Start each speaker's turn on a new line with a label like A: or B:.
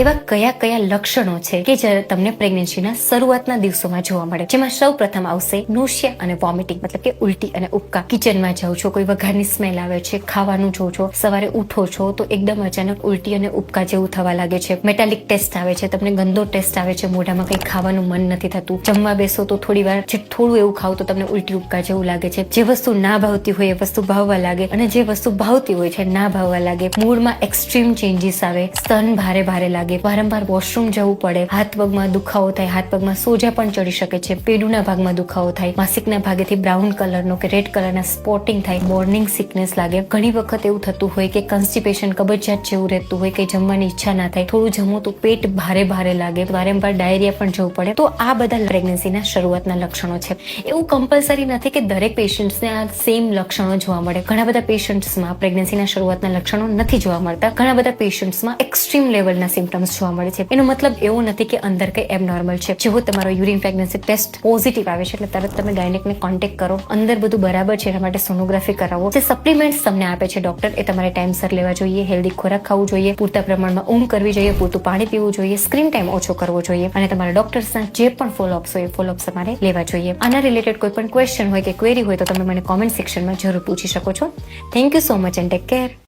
A: એવા કયા કયા લક્ષણો છે કે જે તમને પ્રેગ્નન્સીના શરૂઆતના દિવસોમાં જોવા મળે? જેમાં સૌ પ્રથમ આવશે નોશિયા અને વોમિટિંગ મતલબ કે ઉલટી અને ઉપકા કિચનમાં જાઓ છો, કોઈ વઘારની સ્મેલ આવે છે, ખાવાનું જો છો, સવારે ઉઠો છો, તો એકદમ અચાનક ઉલટી અને ઉપકા જેવું થવા લાગે છે. મેટાલિક ટેસ્ટ આવે છે, તમને ગંદો ટેસ્ટ આવે છે, મોઢામાં કંઈ ખાવાનું મન નથી થતું. જમવા બેસો તો થોડી વાર, જે થોડું એવું ખાવ તો તમને ઉલટી ઉપકા જેવું લાગે છે. જે વસ્તુ ના ભાવતી હોય એ વસ્તુ ભાવવા લાગે અને જે વસ્તુ ભાવતી હોય છે, ના ભાવવા લાગે. મૂડમાં એક્સ્ટ્રીમ ચેન્જીસ આવે, સ્તન ભારે ભારે લાગે. વારંવાર વોશરૂમ જવું પડે. હાથ પગમાં દુખાવો થાય, હાથ પગમાં સોજા પણ ચડી શકે છે. પેડુના ભાગમાં દુખાવો થાય. માસિકના ભાગેથી બ્રાઉન કલરનો કે રેડ કલરના સ્પોટિંગ થાય. મોર્નિંગ સિકનેસ લાગે. ઘણી વખત એવું થતું હોય કે કન્સ્ટિપેશન કબજિયાત જેવું રહેતું હોય કે જમવાની ઈચ્છા ના થાય. થોડું જમવું તો પેટ ભારે ભારે લાગે. વારંવાર ડાયરિયા પણ જવું પડે. તો આ બધા પ્રેગ્નન્સીના શરૂઆતના લક્ષણો છે. એવું કમ્પલસરી નથી કે દરેક પેશન્ટ્સને આ સેમ લક્ષણો જોવા મળે. ઘણા બધા પેશન્ટ્સમાં પ્રેગ્નન્સીના શરૂઆતના લક્ષણો નથી જોવા મળતા. ઘણા બધા પેશન્ટ્સમાં એક્સ્ટ્રીમ લેવલના સિમ્ટમ્સ જોવા મળે છે. એનો મતલબ એવો નથી કે અંદર કંઈ એબનોર્મલ છે. જેવો તમારો યુરિન પ્રેગ્નન્સી ટેસ્ટ પોઝિટિવ આવે છે, એટલે તરત તમે ગાયનેકને કોન્ટેક્ટ કરો. અંદર બધું બરાબર છે, એના માટે સોનોગ્રાફી કરાવો. જે સપ્લિમેન્ટ્સ તમને આપે છે ડોક્ટર એ તમારે ટાઈમસર લેવા જોઈએ હેલ્ધી ખોરાક ખાવું જોઈએ, પૂરતા પ્રમાણમાં ઊંઘ કરવી જોઈએ, પૂરતું પાણી પીવું જોઈએ સ્ક્રીન ટાઈમ ઓછો કરવો જોઈએ. અને તમારા ડોક્ટર્સના જે પણ ફોલોઅપ્સ હોય, એ ફોલોઅપ્સ તમારે લેવા જોઈએ. આના રિલેટેડ કોઈ પણ ક્વેશ્ચન હોય કે ક્વેરી હોય તો તમે મને કોમેન્ટ સેક્શનમાં જરૂર પૂછી શકો છો. Thank you so much and take care